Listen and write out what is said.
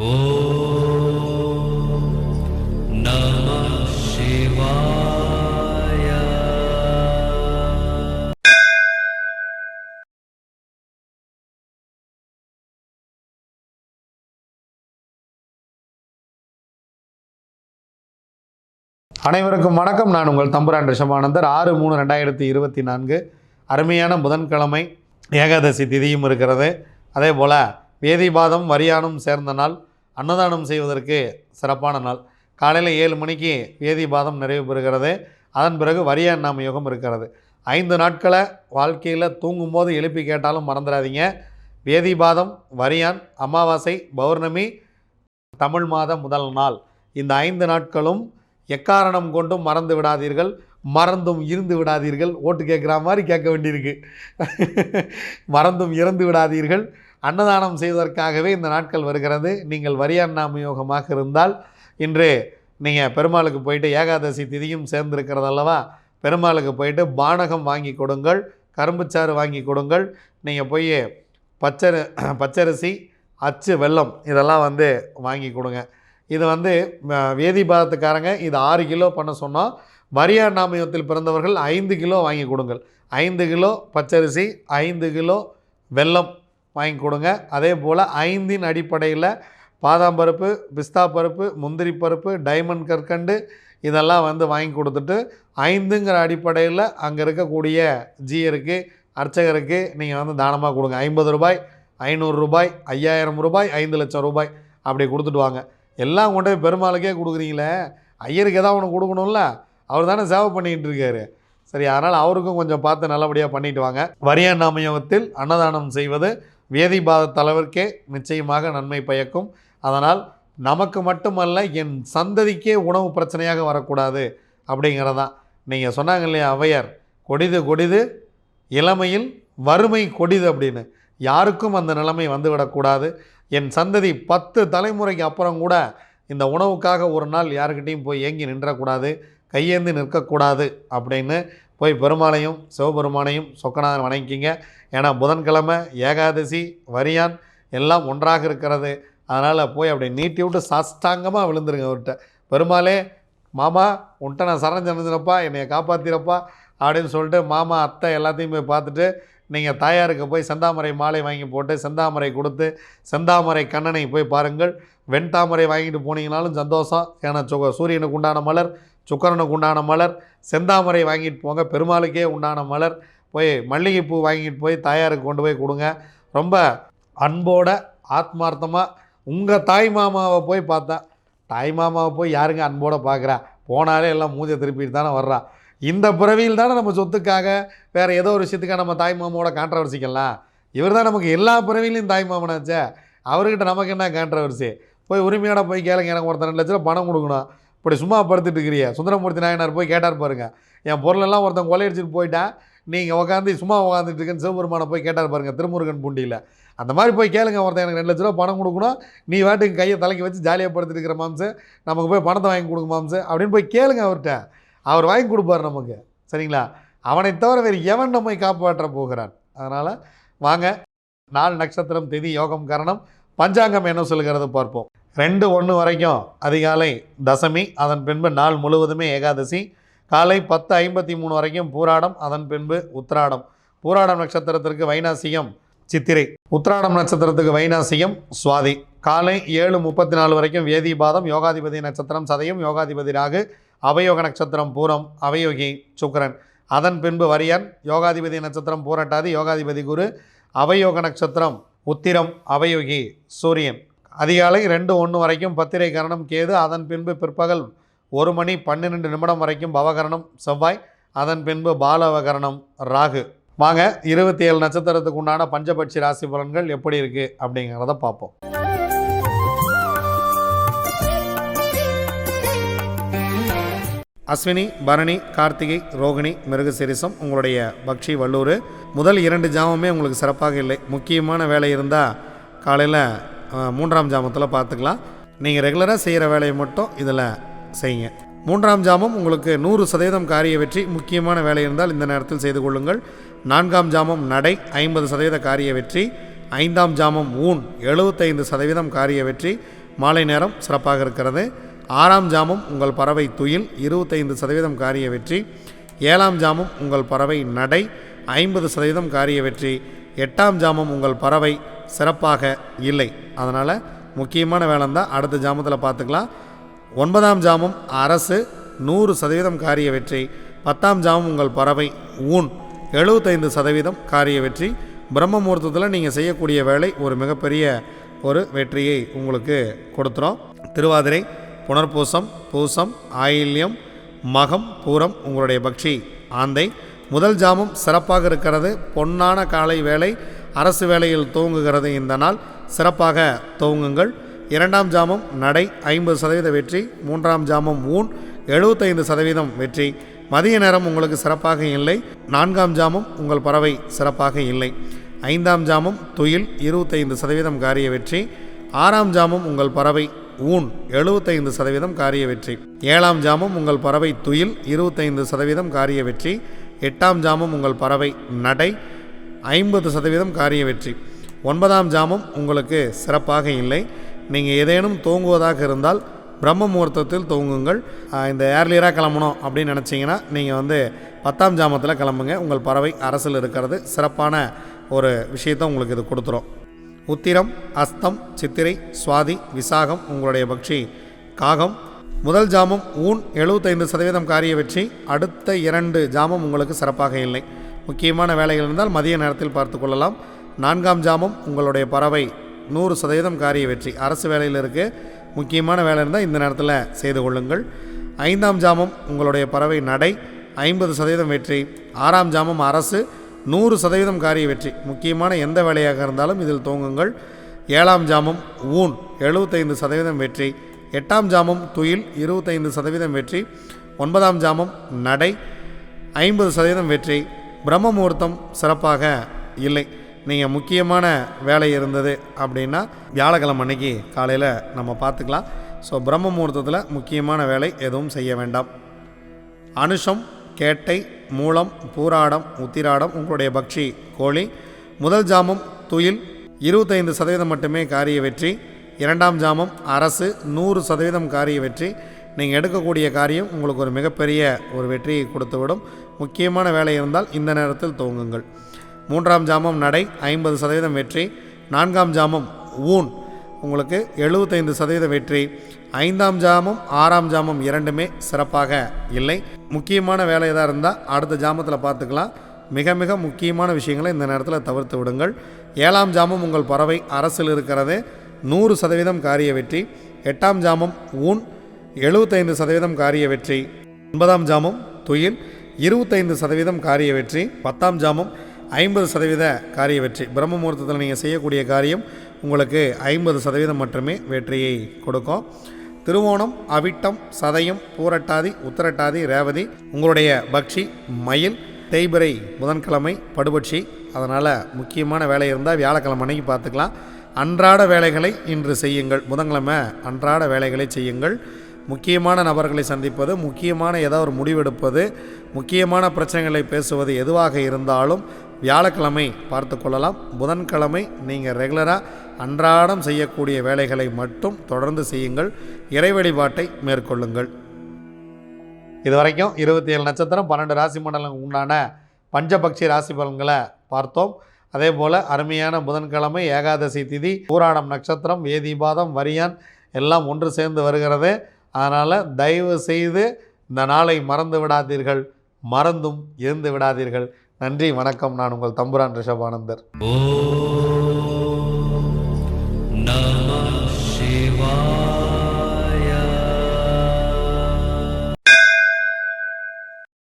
அனைவருக்கும் வணக்கம். நான் உங்கள் தம்புரான் ரிஷபானந்தர். ஆறு மூணு ரெண்டாயிரத்தி இருபத்தி நான்கு. அருமையான புதன்கிழமை ஏகாதசி திதியும் இருக்கிறது. அதே போல் வேதிபாதம் வரியானும் சேர்ந்த நாள். அன்னதானம் செய்வதற்கு சிறப்பான நாள். காலையில் ஏழு மணிக்கு வேதிபாதம் நிறைவு பெறுகிறது. அதன் பிறகு வரியான் நாம யோகம் இருக்கிறது. ஐந்து நாட்களை வாழ்க்கையில் தூங்கும்போது எழுப்பி கேட்டாலும் மறந்துடாதீங்க வேதிபாதம் வரியான் அமாவாசை பௌர்ணமி தமிழ் மாத முதல் நாள். இந்த ஐந்து நாட்களும் எக்காரணம் கொண்டும் மறந்து விடாதீர்கள். மறந்தும் இருந்து விடாதீர்கள். ஓட்டு கேட்குற மாதிரி கேட்க வேண்டியிருக்கு. மறந்தும் இறந்து விடாதீர்கள். அன்னதானம் செய்வதற்காகவே இந்த நாட்கள் வருகிறது. நீங்கள் வரியாண்ணாம யோகமாக இருந்தால் இன்று நீங்கள் பெருமாளுக்கு போயிட்டு ஏகாதசி திதியும் சேர்ந்திருக்கிறது அல்லவா? பெருமாளுக்கு போயிட்டு பானகம் வாங்கி கொடுங்கள் கரும்புச்சாறு வாங்கி கொடுங்கள். நீங்கள் போய் பச்சரி பச்சரிசி அச்சு வெல்லம் இதெல்லாம் வந்து வாங்கி கொடுங்க. இது வந்து வேதி பாதத்துக்காரங்க இது ஆறு கிலோ பண்ண சொன்னோம். வரியா நாமயத்தில் பிறந்தவர்கள் ஐந்து கிலோ வாங்கி கொடுங்கள். ஐந்து கிலோ பச்சரிசி ஐந்து கிலோ வெல்லம் வாங்கி கொடுங்க. அதே போல் ஐந்தின் அடிப்படையில் பாதாம் பருப்பு பிஸ்தா பருப்பு முந்திரி பருப்பு டைமண்ட் கற்கண்டு இதெல்லாம் வந்து வாங்கி கொடுத்துட்டு ஐந்துங்கிற அடிப்படையில் அங்கே இருக்கக்கூடிய ஜீயருக்கு அர்ச்சகருக்கு நீங்கள் வந்து தானமாக கொடுங்க. ஐம்பது ரூபாய் ஐநூறு ரூபாய் ஐயாயிரம் ரூபாய் ஐந்து லட்சம் ரூபாய் அப்படி கொடுத்துட்டு வாங்க. எல்லாம் கொண்டு போய் பெருமாளுக்கே கொடுக்குறீங்களே? ஐயருக்கு ஏதாவது ஒன்று கொடுக்கணும்ல? அவர் தானே சேவை பண்ணிக்கிட்டு இருக்காரு. சரி அதனால் அவருக்கும் கொஞ்சம் பார்த்து நல்லபடியாக பண்ணிட்டு வாங்க. வரியா நாமயோகத்தில் அன்னதானம் செய்வது வேதிபாத தலைவருக்கே நிச்சயமாக நன்மை பயக்கும். அதனால் நமக்கு மட்டுமல்ல என் சந்ததிக்கே உணவு பிரச்சனையாக வரக்கூடாது அப்படிங்கிறதான் நீங்கள் சொன்னாங்க இல்லையா அவையர் கொடிது கொடிது இளமையில் வறுமை கொடிது அப்படின்னு. யாருக்கும் அந்த நிலைமை வந்துவிடக்கூடாது. என் சந்ததி பத்து தலைமுறைக்கு அப்புறம் கூட இந்த உணவுக்காக ஒரு நாள் யாருக்கிட்டேயும் போய் ஏங்கி நின்றக்கூடாது கையேந்தி நிற்கக்கூடாது அப்படின்னு போய் பெருமாளையும் சிவபெருமானையும் சொக்கநாதன் வணங்கிக்கிங்க. ஏன்னா புதன்கிழமை ஏகாதசி வரியான் எல்லாம் ஒன்றாக இருக்கிறது. அதனால் போய் அப்படி நீட்டி விட்டு சாஷ்டாங்கமாக விழுந்துருங்க அவர்கிட்ட. பெருமாளே மாமா உன்ட்ட நான் சரஞ்சனப்பா என்னை காப்பாற்றிறப்பா அப்படின்னு சொல்லிட்டு மாமா அத்தை எல்லாத்தையும் போய் பார்த்துட்டு நீங்கள் தாயாருக்கு போய் செந்தாமரை மாலை வாங்கி போட்டு செந்தாமரை கொடுத்து செந்தாமரை கண்ணனை போய் பாருங்கள். வெண்தாமரை வாங்கிட்டு போனீங்கனாலும் சந்தோஷம். ஏன்னா சூரியனுக்கு உண்டான மலர் சுக்கரனுக்கு உண்டான மலர் செந்தாமரை வாங்கிட்டு போங்க. பெருமாளுக்கே உண்டான மலர். போய் மல்லிகைப்பூ வாங்கிட்டு போய் தாயாருக்கு கொண்டு போய் கொடுங்க. ரொம்ப அன்போட ஆத்மார்த்தமாக உங்கள் தாய் மாமாவை போய் பார்த்தா தாய் மாமாவை போய் யாருங்க அன்போட பார்க்குறா? போனாலே எல்லாம் மூஞ்ச திருப்பிட்டு தானே வர்றா. இந்த பிறவியில் தானே நம்ம சொத்துக்காக வேறு ஏதோ ஒரு விஷயத்துக்காக நம்ம தாய் மாமாவோட கான்ட்ரவர்சிக்கலாம் இவர் தான் நமக்கு எல்லா பிறவிலையும் தாய் மாமனாச்சே. அவர்கிட்ட நமக்கு என்ன கான்ட்ரவர்சி போய் உரிமையோட போய் கேளுங்க. எனக்கு ஒருத்தர் ரெண்டு லட்ச ரூபா பணம் கொடுக்கணும். இப்படி சும்மா படுத்துட்டு இருக்கிறிய. சுந்தரமூர்த்தி நாயனார் போய் கேட்டார் பாருங்க. என் பொருளெல்லாம் ஒருத்தன் கொள்ளையடிச்சிட்டு போயிட்டான். நீங்கள் உட்காந்து சும்மா உட்காந்துட்டு இருக்கேன்னு சிவபெருமானை போய் கேட்டார் பாருங்க திருமுருகன் பூண்டியில். அந்த மாதிரி போய் கேளுங்க ஒருத்தன் எனக்கு ரெண்டு லட்ச ரூபா பணம் கொடுக்கணும். நீ வாட்டுக்கு கையை தலைக்கு வச்சு ஜாலியாக படுத்துட்டு இருக்கிற மாம்சு நமக்கு போய் பணத்தை வாங்கி கொடுங்க மாம்சு அப்படின்னு போய் கேளுங்க அவர்கிட்ட. அவர் வாங்கி கொடுப்பார் நமக்கு. சரிங்களா? அவனை தவிர வேறு எவன் நம்மை காப்பாற்ற போகிறான்? அதனால் வாங்க. நாள் நட்சத்திரம் திதி யோகம் கரணம் பஞ்சாங்கம் என்ன சொல்கிறது பார்ப்போம். ரெண்டு ஒன்று வரைக்கும் அதிகாலை தசமி அதன் பின்பு நாள் முழுவதுமே ஏகாதசி காலை பத்து ஐம்பத்தி மூணு வரைக்கும் பூராடம் அதன் பின்பு உத்திராடம். பூராடம் நட்சத்திரத்திற்கு வைநாசியம் சித்திரை. உத்திராடம் நட்சத்திரத்துக்கு வைநாசியம் சுவாதி. காலை ஏழு முப்பத்தி நாலு வரைக்கும் வேதிபாதம் யோகாதிபதி நட்சத்திரம் சதயம் யோகாதிபதி ராகு அவயோக நட்சத்திரம் பூரம் அவயோகி சுக்கரன். அதன் பின்பு வரியன் யோகாதிபதி நட்சத்திரம் பூரட்டாதி யோகாதிபதி குரு அவயோக நட்சத்திரம் உத்திரம் அவயோகி சூரியன். அதிகாலை ரெண்டு ஒன்று வரைக்கும் பத்திரை கரணம் கேது அதன் பின்பு பிற்பகல் ஒரு மணி பன்னிரெண்டு நிமிடம் வரைக்கும் பவகரணம் செவ்வாய் அதன் பின்பு பாலவகரணம் ராகு. வாங்க இருபத்தி ஏழு நட்சத்திரத்துக்கு உண்டான பஞ்சபட்சி ராசி பலன்கள் எப்படி இருக்குது அப்படிங்கிறத பார்ப்போம். அஸ்வினி பரணி கார்த்திகை ரோகிணி மிருகசிரிசம் உங்களுடைய பக்ஷி வல்லூர். முதல் இரண்டு ஜாமமே உங்களுக்கு சிறப்பாக இல்லை. முக்கியமான வேலை இருந்தால் காலையில் மூன்றாம் ஜாமத்தில் பார்த்துக்கலாம். நீங்கள் ரெகுலராக செய்கிற வேலையை மட்டும் இதில் செய்யுங்க. மூன்றாம் ஜாமம் உங்களுக்கு நூறு சதவீதம் காரிய வெற்றி முக்கியமான வேலை இருந்தால் இந்த நேரத்தில் செய்து கொள்ளுங்கள். நான்காம் ஜாமம் நடை ஐம்பது சதவீத காரிய வெற்றி. ஐந்தாம் ஜாமம் ஊன் எழுபத்தைந்து சதவீதம் காரிய வெற்றி. மாலை நேரம் சிறப்பாக இருக்கிறது. ஆறாம் ஜாமம் உங்கள் பறவை துயில் இருபத்தைந்து சதவீதம் காரிய வெற்றி. ஏழாம் ஜாமம் உங்கள் பறவை நடை ஐம்பது சதவீதம் காரிய வெற்றி. எட்டாம் ஜாமம் உங்கள் பறவை சிறப்பாக இல்லை. அதனால் முக்கியமான வேலை தான் அடுத்த ஜாமத்தில் பார்த்துக்கலாம் ஒன்பதாம் ஜாமம் அரசு நூறு சதவீதம் காரிய வெற்றி பத்தாம் ஜாமம் உங்கள் பறவை ஊன் எழுபத்தைந்து சதவீதம் காரிய வெற்றி. பிரம்ம முகூர்த்தத்தில் நீங்கள் செய்யக்கூடிய வேலை ஒரு மிகப்பெரிய ஒரு வெற்றியை உங்களுக்கு கொடுத்துரும். திருவாதிரை புனர்பூசம் பூசம் ஆயில்யம் மகம் பூரம் உங்களுடைய பக்ஷி ஆந்தை. முதல் ஜாமம் சிறப்பாக இருக்கிறது. பொன்னான காலை வேலை அரசு வேலையில் துவங்குகிறது இந்த நாள். சிறப்பாக துவங்குங்கள். இரண்டாம் ஜாமம் நடை ஐம்பது சதவீத வெற்றி மூன்றாம் ஜாமம் ஊன் எழுபத்தைந்து சதவீதம் வெற்றி. மதிய நேரம் உங்களுக்கு சிறப்பாக இல்லை. நான்காம் ஜாமம் உங்கள் பறவை சிறப்பாக இல்லை. ஐந்தாம் ஜாமம் துயில் இருபத்தைந்து சதவீதம் காரிய வெற்றி. ஆறாம் ஜாமம் உங்கள் பறவை ஊன் எழுபத்தைந்து சதவீதம் காரிய வெற்றி. ஏழாம் ஜாமம் உங்கள் பறவை துயில் இருபத்தைந்து சதவீதம் காரிய வெற்றி. எட்டாம் ஜாமம் உங்கள் பறவை நடை ஐம்பது சதவீதம் காரிய வெற்றி. ஒன்பதாம் ஜாமம் உங்களுக்கு சிறப்பாக இல்லை. நீங்கள் ஏதேனும் தூங்குவதாக இருந்தால் பிரம்ம முகூர்த்தத்தில் தூங்குங்கள். இந்த ஏர்லியராக கிளம்பணும் அப்படின்னு நினச்சிங்கன்னா நீங்கள் வந்து பத்தாம் ஜாமத்தில் கிளம்புங்க. உங்கள் பறவை அரசில் இருக்கிறது. சிறப்பான ஒரு விஷயத்தை உங்களுக்கு இது கொடுத்துரும். உத்திரம் அஸ்தம் சித்திரை சுவாதி விசாகம் உங்களுடைய பக்ஷி காகம். முதல் ஜாமம் ஊன் எழுபத்தைந்து சதவீதம் காரிய வெற்றி. அடுத்த இரண்டு ஜாமம் உங்களுக்கு சிறப்பாக இல்லை. முக்கியமான வேலைகள் இருந்தால் மதிய நேரத்தில் பார்த்து கொள்ளலாம். நான்காம் ஜாமம் உங்களுடைய பறவை. நூறு சதவீதம் காரிய வெற்றி. அரசு வேலையில் இருக்குது முக்கியமான வேலை இருந்தால் இந்த நேரத்தில் செய்து கொள்ளுங்கள். ஐந்தாம் ஜாமம் உங்களுடைய பறவை நடை. ஐம்பது சதவீதம் வெற்றி. ஆறாம் ஜாமம் அரசு. நூறு சதவீதம் காரிய வெற்றி. முக்கியமான எந்த வேலையாக இருந்தாலும் இதில் துவங்குங்கள் ஏழாம் ஜாமம் ஊன். எழுபத்தைந்து சதவீதம் வெற்றி. எட்டாம் ஜாமம் துயில். இருபத்தைந்து சதவீதம் வெற்றி. ஒன்பதாம் ஜாமம் நடை. ஐம்பது சதவீதம் வெற்றி. பிரம்ம முகூர்த்தம் சிறப்பாக இல்லை. நீங்கள் முக்கியமான வேலை இருந்தது அப்படின்னா வியாழக்கிழமை அன்னைக்கு காலையில் நம்ம பார்த்துக்கலாம். ஸோ பிரம்ம முகூர்த்தத்தில் முக்கியமான வேலை எதுவும் செய்ய வேண்டாம். அனுஷம் கேட்டை மூலம் பூராடம் உத்திராடம் உங்களுடைய பக்ஷி கோழி முதல் ஜாமம் துயில் இருபத்தைந்து சதவீதம் மட்டுமே காரிய வெற்றி இரண்டாம் ஜாமம் அரசு நூறு சதவீதம் காரிய வெற்றி நீங்கள் எடுக்கக்கூடிய காரியம் உங்களுக்கு ஒரு மிகப்பெரிய ஒரு வெற்றியை கொடுத்துவிடும். முக்கியமான வேலை இருந்தால் இந்த நேரத்தில் துவங்குங்கள் மூன்றாம் ஜாமம் நடை ஐம்பது சதவீதம் வெற்றி. நான்காம் ஜாமம் ஊன். உங்களுக்கு எழுபத்தைந்து சதவீத வெற்றி. ஐந்தாம் ஜாமம் ஆறாம் ஜாமம் இரண்டுமே சிறப்பாக இல்லை. முக்கியமான வேலை எதாக இருந்தால் அடுத்த ஜாமத்தில் பார்த்துக்கலாம். மிக மிக முக்கியமான விஷயங்களை இந்த நேரத்தில் தவிர்த்து விடுங்கள். ஏழாம் ஜாமம் உங்கள் பறவை அரசில் இருக்கிறது. நூறு சதவீதம் காரிய வெற்றி. எட்டாம் ஜாமம் ஊன். எழுபத்தைந்து சதவீதம் காரிய வெற்றி ஒன்பதாம் ஜாமம் துயில் இருபத்தைந்து சதவீதம் காரிய வெற்றி பத்தாம் ஜாமம் ஐம்பது சதவீத காரிய வெற்றி. பிரம்ம முகூர்த்தத்தில் நீங்கள் செய்யக்கூடிய காரியம் உங்களுக்கு ஐம்பது சதவீதம் மட்டுமே வெற்றியை கொடுக்கும். திருவோணம் அவிட்டம் சதயம் பூரட்டாதி உத்தரட்டாதி ரேவதி உங்களுடைய பக்ஷி மயில் தேய்பிரை புதன்கிழமை படுபட்சி. அதனால் முக்கியமான வேலை இருந்தால் வியாழக்கிழமை அன்னைக்கு பார்த்துக்கலாம். அன்றாட வேலைகளை இன்று செய்யுங்கள். புதன்கிழமை அன்றாட வேலைகளை செய்யுங்கள். முக்கியமான நபர்களை சந்திப்பது முக்கியமான ஏதாவது ஒரு முடிவெடுப்பது முக்கியமான பிரச்சனைகளை பேசுவது எதுவாக இருந்தாலும் வியாழக்கிழமை பார்த்து கொள்ளலாம். புதன்கிழமை நீங்கள் ரெகுலராக அன்றாடம் செய்யக்கூடிய வேலைகளை மட்டும் தொடர்ந்து செய்யுங்கள். இறை வழிபாட்டை மேற்கொள்ளுங்கள். இது வரைக்கும் இருபத்தி ஏழு நட்சத்திரம் பன்னெண்டு ராசி மண்டலம் உண்டான பஞ்சபக்ஷி ராசி பலன்களை பார்த்தோம். அதே போல் அருமையான புதன்கிழமை ஏகாதசி திதி பூராடம் நட்சத்திரம் வேதிபாதம் வரியான் எல்லாம் ஒன்று சேர்ந்து வருகிறது. அதனால் தயவு செய்து இந்த நாளை மறந்து விடாதீர்கள். மறந்தும் இருந்து விடாதீர்கள். நன்றி வணக்கம். நான் உங்கள் தம்புரான் ரிஷபானந்தர் ஓ